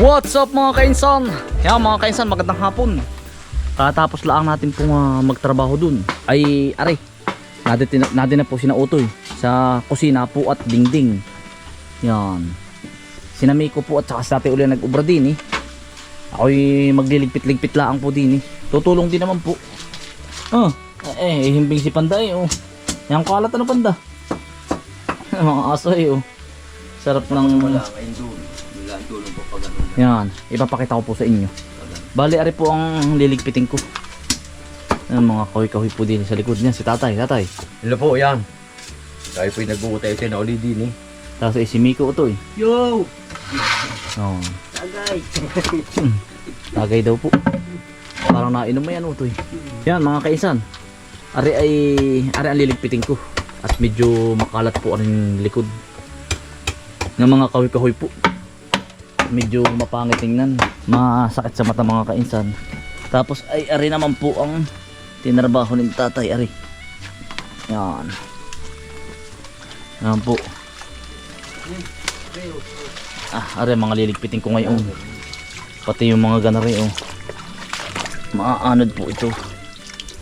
What's up mga kainsan? Yan mga kainsan, magandang hapon. Katapos lang natin pong ah, magtrabaho dun. Ay, are, nadin, nadin na po sina Utoy sa kusina po at dingding. Yan. Sinami ko po at saka sa uli nag-ubra din eh. Ako'y magliligpit-ligpit lang po din eh. Tutulong din naman po. Ah, eh, eh himbing si Panda eh oh. Yan kalat ano Panda? mga aso eh oh. Sarap ng... Wala kayong tulong. Wala tulong po. Yan, ipapakita ko po sa inyo. Bali, ari po ang liligpitin ko. Ang mga kahoy-kahoy po din sa likod niya. Si tatay, tatay. Hello po, yan. Tayo po'y nag-uutay ito na uli din eh. Tapos eh, si Miko ito eh. Yo! Oh, Tagay! tagay daw po. Parang nainom mo yan ito eh. Yan mga kaisan. Ari ay, ari ang liligpitin ko. At medyo makalat po ang likod. Ng mga kahoy-kahoy po. Medyo mapangit tingnan. Masakit sa mata mga kainsan. Tapos ay ari naman po ang tinarbaho ni tatay ari. Yan. Yan po. Ah, ari mga liligpitin ko ngayon. Pati yung mga ganari oh. Maaanod po ito.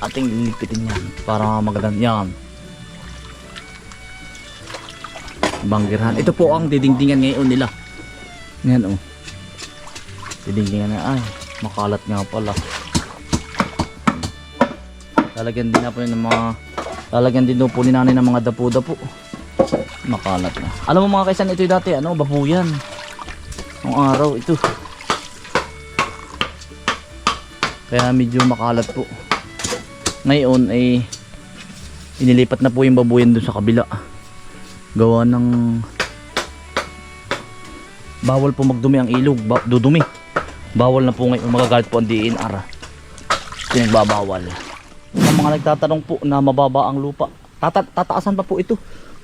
Ating liligpitin yan para magandang yan. Banggirahan. Ito po ang didingdingan ngayon nila. Ngayon oh. Didingdingan na ay makalat nga pala. Lalagyan din na po ng mga lalagyan din po ni nanay ng mga dapo-dapo. Makalat na. Alam mo mga kaisan ito yung dati ano, babuyan. Nung araw ito. Kaya medyo makalat po. Ngayon ay inilipat na po yung babuyan doon sa kabila. Gawa ng bawal po magdumi ang ilog, ba, dudumi. Bawal na po ngayon magagalit po ang DNR. Pinagbabawal. Ang mga nagtatanong po na mababa ang lupa. Tata tataasan pa po ito.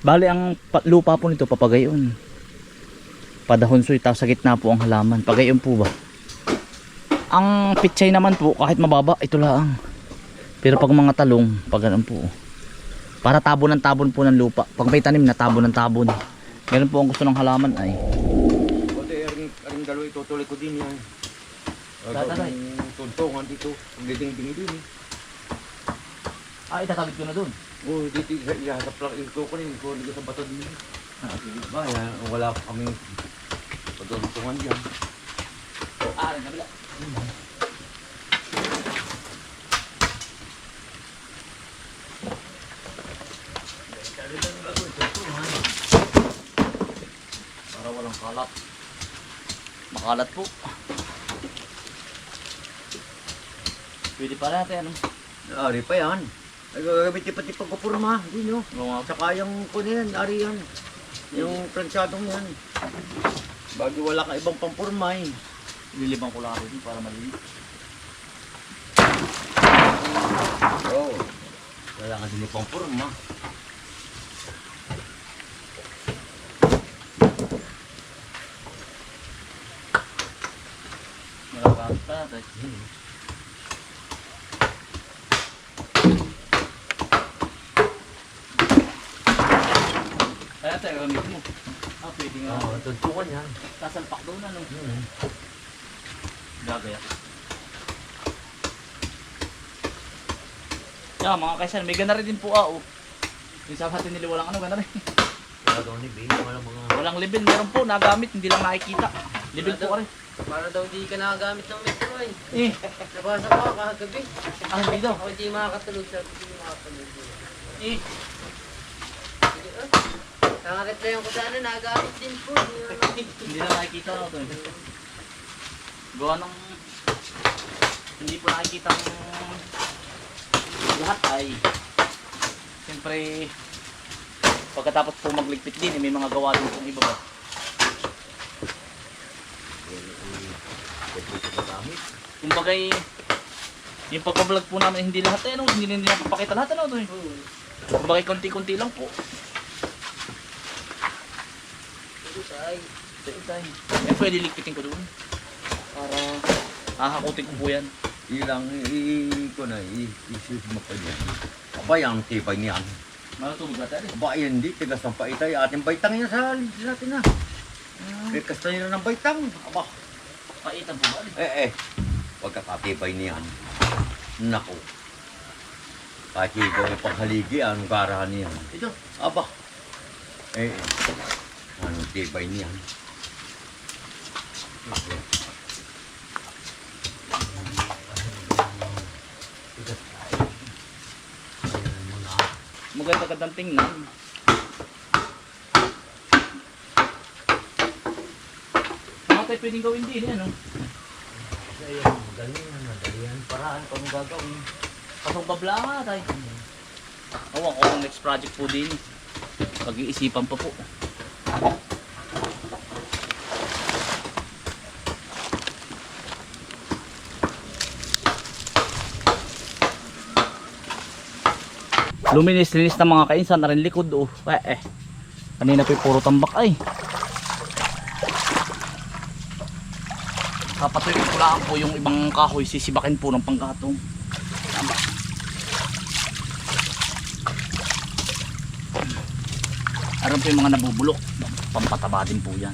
Bali ang pa- lupa po nito papagayon. Padahon soy tapos sa gitna po ang halaman. Pagayon po ba? Ang pitsay naman po kahit mababa ito lang. Pero pag mga talong, pag ganun po. Para tabon ng tabon po ng lupa. Pag may tanim na tabon ng tabon. Ganun po ang gusto ng halaman ay. Pati aring, aring dalo itutuloy ko din yan. Tatanay. Tuntungan dito. Ang diding-ding din eh. Ah, itatawid ko na dun. Oh, dito ihasap lang ito ko rin. Hindi ko sa bato din. Ah, ba? Yan, wala pa kaming pagtuntungan dyan. Ah, rin kabila. Para walang kalat. Makalat po. Pwede pa natin ano? Ari pa yan. Ay, gagamit pati pagpapurma. Hindi nyo. Oo nga. Saka yung kuno yan, ari yan. Yung plansyadong yan. Bago wala ka ibang pampurma eh. Lilibang ko lang rin para maliit. Oo. Wala nga din pang purma. Nakakamit pa natin. Kaya tayo gamit mo. Ah, pwede nga. Oo, tuntungan yan. Sasalpak daw na no. Gagaya. Yeah, mga kaisan, may gana rin din po ah, oh. Yung sa atin nila walang ano, gana rin. Wala daw ni Bing, wala mga... walang level, meron po, nagamit, hindi lang nakikita. Level po rin. Para daw di ka nakagamit ng metro eh. Eh, Nabasa ko kagabi. ah, hindi daw. Ako hindi makakatulog sa hindi makakatulog. Eh, Sige, ah. Nakareplyan ko sana, nagamit din po. Hindi na- na ito. eh. Gawa ng hindi po nakikita ang lahat ay siyempre pagkatapos po magligpit din eh, may mga gawa din pong iba ba. Kumbaga eh, yung pagpa-vlog po namin hindi lahat eh, ano, hindi hindi napapakita lahat ano to eh. Kumbaga konti-konti lang po. Tay. Tayo. Eh pwede ligpitin ko doon. Para hahakutin ko po yan. Ilang, i ko na, i-isip mo pa niya. Abay, ang tipay niyan. Malutubog na tayo. Aba, yan di, tigas ng paitay. Ating baitang yan sa lids natin na. Eh, kasta nila ng baitang. Aba, Paitan po ba? Eh, eh. Pagkakatibay niyan. Naku. Kahit ikaw ay paghaligi, anong karahan niyan? Ito. Aba. Eh, eh. Anong tibay niyan? Maganda gandang tingnan. Mga tayo pwedeng gawin din, ano? Ayun, magaling na, madali yan. Paraan pa mong gagawin. Pasok babla nga tayo. Awan ko ang next project po din. Pag-iisipan pa po. Luminis-linis ng mga kainsan na rin likod oh. Eh, eh. Kanina pa yung puro tambak ay. Kapatuloy ko lang po yung ibang kahoy sisibakin po ng panggatong. Tama. Aram po yung mga nabubulok. Pampataba din po yan.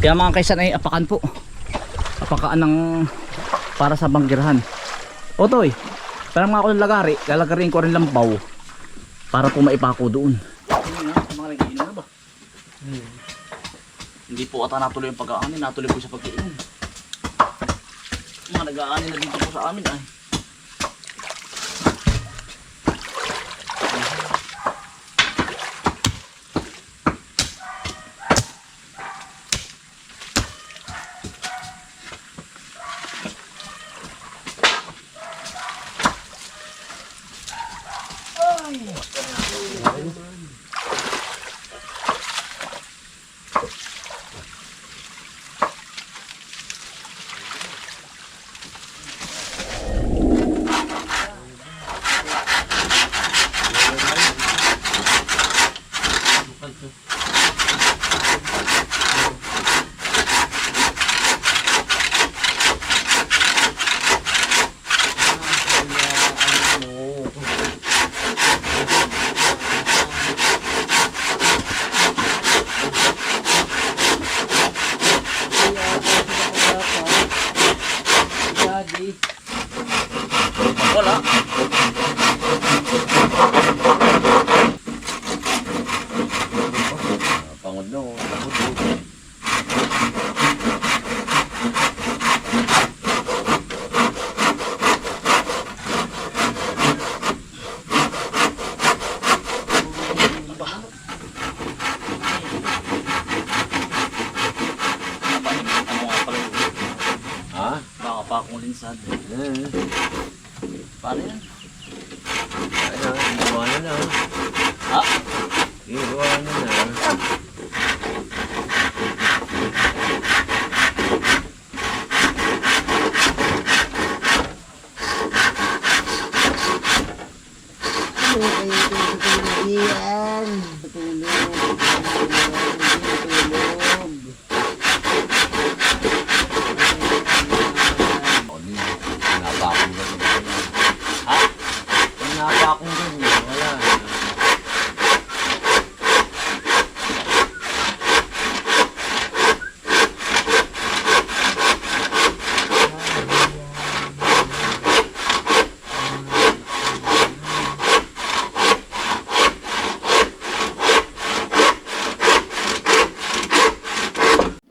Kaya mga kaisan ay apakan po. Apakaan ng para sa banggirahan. Otoy, parang mga ako ng lagari, lalagarin ko rin lambaw para po maipako doon. Ba? Hindi po ata natuloy ang pag-aanin, natuloy po sa pag-iinom. Mga nag-aanin na dito po sa amin ay.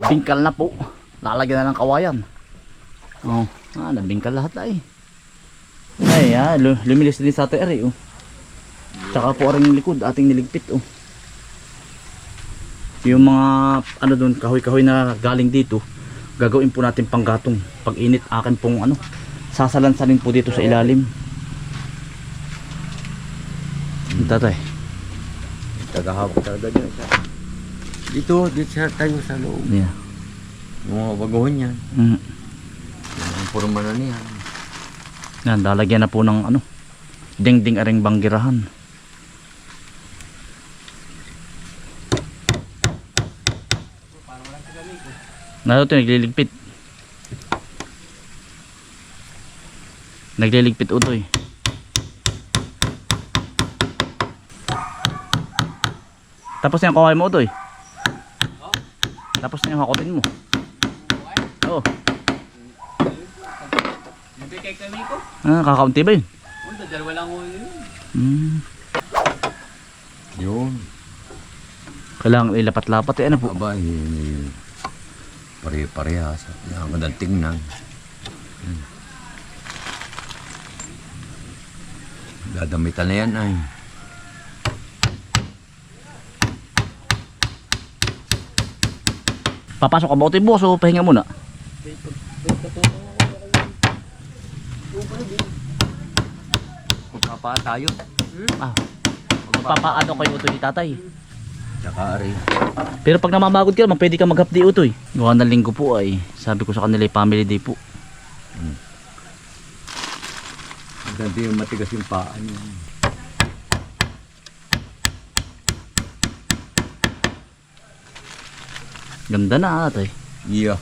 Bingkal na po. Lalagyan na ng kawayan. Oh, ah, nabingka lahat ay. Ay, ah, lu- lumilis din sa atin ari, oh. Tsaka po aring likod, ating niligpit, oh. Yung mga, ano doon, kahoy-kahoy na galing dito, gagawin po natin panggatong. Pag init, akin pong, ano, sasalansanin po dito sa ilalim. Tatay. Tagahawak talaga dyan. Dito, dito sa tayo sa loob. Yeah. Yung mga baguhan yan. Mm. Yung purma na niyan. Yan, lalagyan na po ng ano, ding-ding aring banggirahan. Ano ito, nagliligpit. Nagliligpit utoy. Tapos na yung kaway mo utoy. Tapos na yung hakotin mo. Oo. Nabigay kami ko. Ah, kakaunti ba yun? Wala, dalawa lang ko yun. Hmm. Yun. Kailangan ilapat-lapat eh. Ano po? Aba, yun, yun. Pare-parehas. Yan, magandang tingnan. Hmm. Dadamitan na yan ay. Papasok ka ba ito boss o pahinga muna? Magpapa tayo. Ah. Papaano kayo ito ni tatay? Tsaka rin. Pero pag namamagod ka naman, pwede ka maghapdi utoy. Gawa ng linggo po ay, sabi ko sa kanila ay family day po. Maganda yung matigas yung paa niya. Ganda na tatay. Yeah.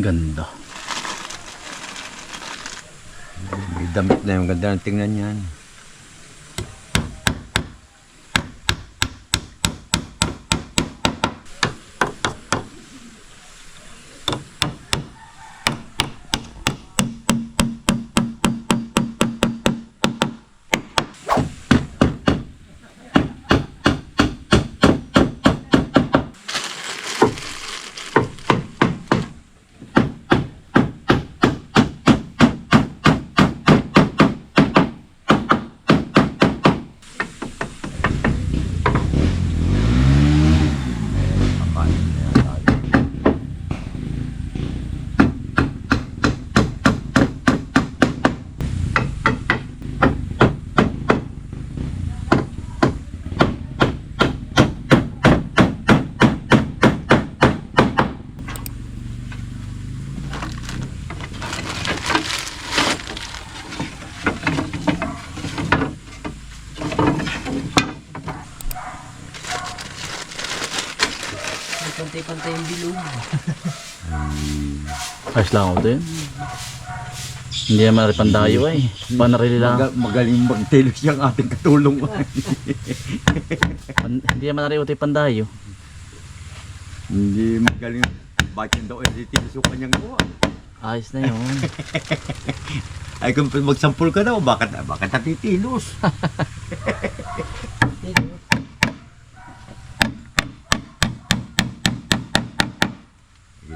Ganda. Na yung ganda ng tingnan yan. Kakain na yan tayo. May pantay-pantay yung bilog. Ayos lang ako yun. Hindi naman rin pandayo ay. Panarili lang. Maga- magaling magtilos yung ating katulong. Pan- hindi naman rin utoy pandayo. Hindi magaling. Bakit daw eh, tilos yung kanyang gawa. Ayos na yun. Ay kung magsampul ka daw, bakit, bakit natitilos? Eh,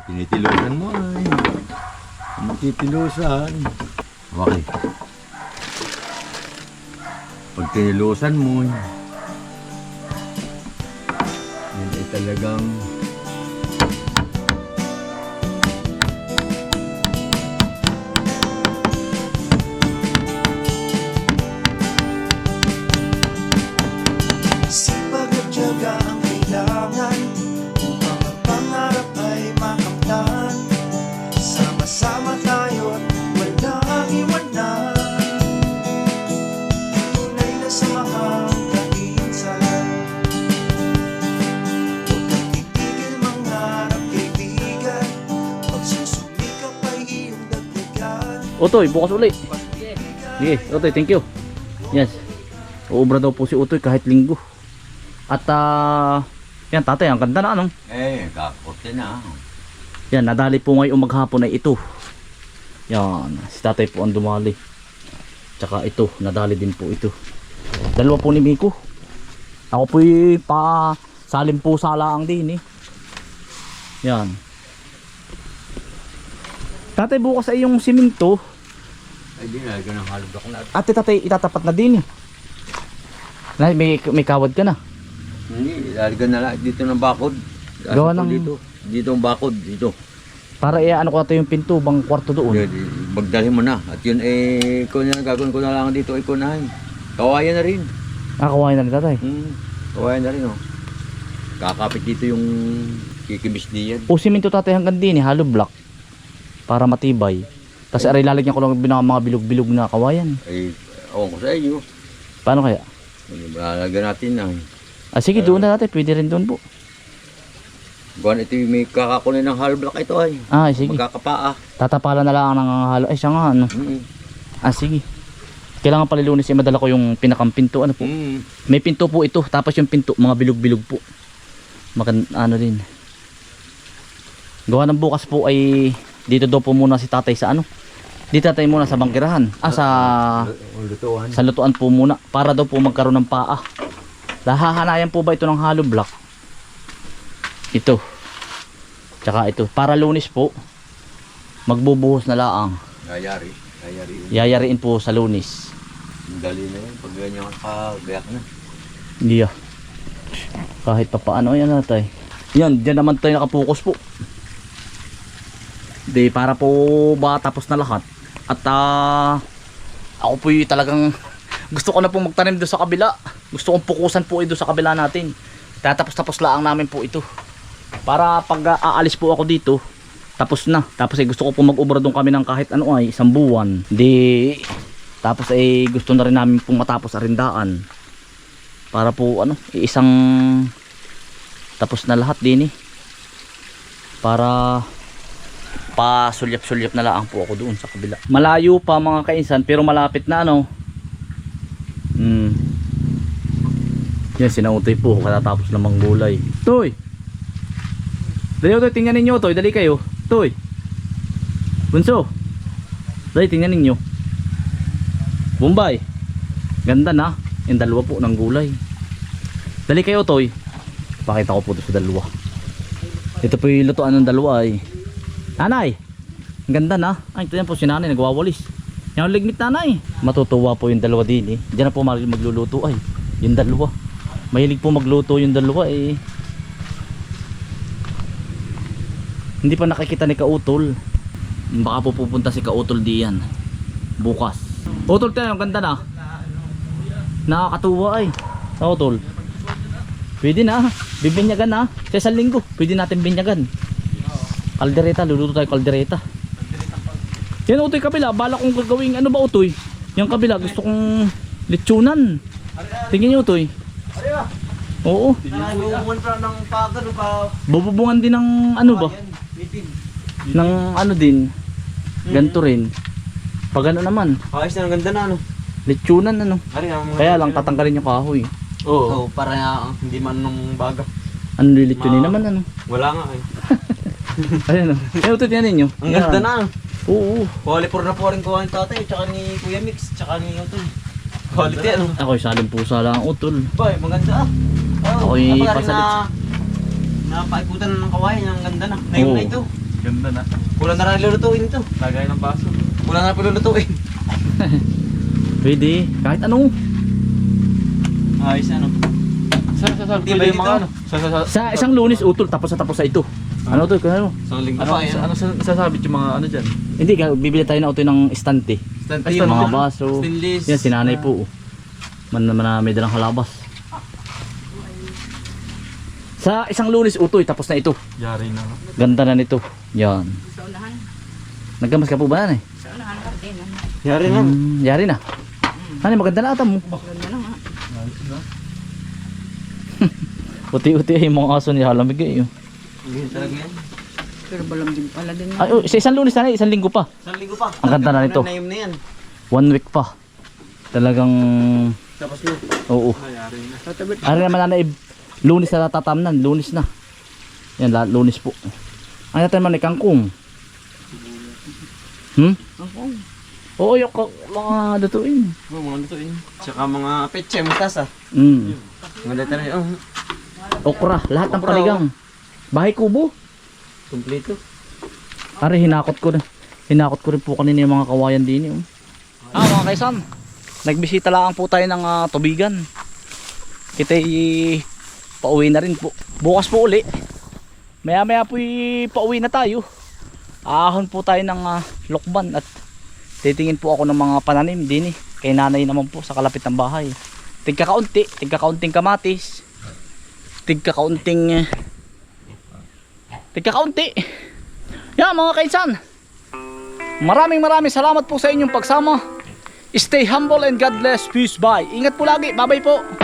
Tinitilusan mo ay. Matitilusan. Okay. Pag tinilusan mo, yan ay talagang Utoy, bukas uli. Sige, Utoy, thank you. Yes. Uubra daw po si Utoy kahit linggo. At ah, yan tatay, ang ganda na ano. Eh, kakote na. Yan, nadali po ngayong maghapon ay ito. Yan, si tatay po ang dumali. Tsaka ito, nadali din po ito. Dalawa po ni Miko. Ako po pa salim po sa laang din eh. Yan. Tatay bukas ay yung siminto. Ay, di na. Ganang halog ako na. Ate tatay itatapat na din eh. Na, may, may kawad ka na. Hindi, lalagyan na lang. Dito ng bakod. Gawa Ano ng- Dito. Dito ang bakod. Dito. Para iano ko natin yung pinto bang kwarto doon. Yun, magdalhin mo na. At yun eh, kung yan gagawin ko na lang dito ay kunahin. Kawayan na rin. Ah, kawain na ni tatay. Hmm. Kawayan na rin oh. Kakapit dito yung kikibis niyan. O siminto tatay hanggang din eh, hollow block. Para matibay. Tapos aray lalagyan ko lang ng mga bilog-bilog na kawayan. Ay, awan ko sa inyo. Paano kaya? Lalagyan natin na. Ah, sige, doon na natin. Pwede rin doon po. Buwan ito yung may kakakunin ng hollow block ito ay. Ah, sige. Magkakapaa. Tatapalan na lang ng halo. Ay, siya nga, ano. Hmm. Ah, sige. Kailangan pala lunes eh, madala ko yung pinakang pinto. Ano po? Hmm. May pinto po ito. Tapos yung pinto, mga bilog-bilog po. Makan, ano din. Gawa ng bukas po ay dito daw po muna si tatay sa ano. Dito tatay muna sa banggirahan. Ah, sa, Lutuan. sa lutuan po muna. Para daw po magkaroon ng paa. Lahahanayan po ba ito ng hollow block? Ito. Tsaka ito. Para lunes po, magbubuhos na laang. Yayari. Yayari. Yayariin po sa lunes. Ang Dali na yun. Pag ganyan ka kagayak na. Hindi ah. Kahit pa paano yan natay. Yan, diyan naman tayo nakapokus po. Di para po ba tapos na lahat. At ah ako po talagang gusto ko na pong magtanim doon sa kabila. Gusto kong pukusan po ito sa kabila natin. Tatapos-tapos lang namin po ito. Para pag ah, aalis po ako dito, tapos na. Tapos ay gusto ko po mag-ubra doon kami ng kahit ano ay isang buwan. Di tapos ay gusto na rin namin pong matapos arindaan para po ano isang tapos na lahat din eh para pa sulyap-sulyap na lang po ako doon sa kabila. Malayo pa mga kainsan pero malapit na ano? Hmm. Yan sinautoy po. Katatapos ng manggulay Toy! Dali Toy. Tingnan ninyo Toy. Dali kayo. Toy! Bunso! Dali tingnan ninyo. Bombay! Ganda na. Yung dalawa po ng gulay. Dali kayo Toy. Pakita ko po ito sa dalawa. Ito po yung lutuan ng dalawa ay nanay ang ganda na. Ay ito yan po si nanay nagwawalis. Yung ligmit nanay. Matutuwa po yung dalawa din eh. Dyan na po mag- magluluto. Ay yung dalawa. Mahilig po magluto yung dalawa eh. Hindi pa nakikita ni Kautol. Baka po pupunta si Kautol diyan bukas. Utol tayo ang ganda na. Nakakatuwa ay. Kautol Pwede na. Bibinyagan na. Sa isang linggo, pwede natin binyagan. Kaldereta, luluto tayo kaldereta. Yan utoy kabila, bala kong gagawing ano ba utoy? Yung kabila, gusto kong lechonan. Tingin niyo utoy. Oo. Nangunguhan pa ng pagano pa. Bububungan din ng ano ba? Ng ano din. Ganto rin. Pag ano naman, Ayos na, ang ganda na ano. lechonan ano. Kaya lang tatanggalin yung kahoy. Oo, para uh, hindi man nung baga. Ano lilitsunin Ma- naman ano. Wala nga eh. Ayan o. Eh utoy tiyan ninyo. Ang ganda Yan. na. Oo. Quality for na po rin ko ang tatay, tsaka ni Kuya Mix, tsaka ni Utol. Quality ano? Ako'y saling pusa lang utol. Boy, maganda ah. Oh, Ako'y napaka rin pasalit. na napaikutan na ng kawayan, ang ganda na. Ngayon Oo. na ito. Ganda na. Kulang na rin lulutuin ito. Lagay ng baso. Kulang na rin lulutuin. Pwede. Kahit ano. Ayos ano. Sa sa sa Di ba yung mga ano? Sa sa sa Sa isang lunes utol tapos sa tapos sa ito. Ano to? Ano? Sa linggo ano yan. ano sa- sasabit yung mga ano diyan? Hindi, ga- bibili tayo ng utoy ng estante. Stand Ay, Mga baso. stainless. Yan, sinanay po. oh. Man naman na may dalang halabas. Sa isang lunes utoy tapos na ito. Yari na. Ganda na nito. Yan. Nagkamas ka po ba yan eh? Yari na. Yari na. Ano, maganda na ata mo. Uti-uti ay mga aso ni halamig eh. Ganyan talaga yan. Pero balam din pala din. Ay, oh, sa isang lunes na isang linggo pa. Isang linggo pa. Ang ganda na nito. Na yan. One week pa. Talagang Tapos na. oo. Yari na. Ano naman na lunes na tatamnan, lunes na. Yan, la- lunes po. Ano natin man ni kangkong? Hmm? Ako. Oo, yung mga lutuin. Oh, mga yun. Tsaka mga peche, mustasa. Mm. Mga data rin. Oh, Okra, lahat ng Okra, panigang. Bahay kubo. kumpleto. Are, hinakot ko na. Hinakot ko rin po kanina yung mga kawayan din. Oh. Ah, mga kaisan. Nagbisita lang po tayo ng ah, tubigan. Kita pauwi na rin po. Bukas po uli. Maya maya po pauwi na tayo. Ahon po tayo ng ah, lokban at titingin po ako ng mga pananim din eh. Kay nanay naman po sa kalapit ng bahay. Tigka kaunti, tigka kaunting kamatis. Tigka kaunting eh, tigka kaunti. Yan mga kaisan. Maraming maraming salamat po sa inyong pagsama. Stay humble and God bless. Peace. Bye. Ingat po lagi. Bye bye po.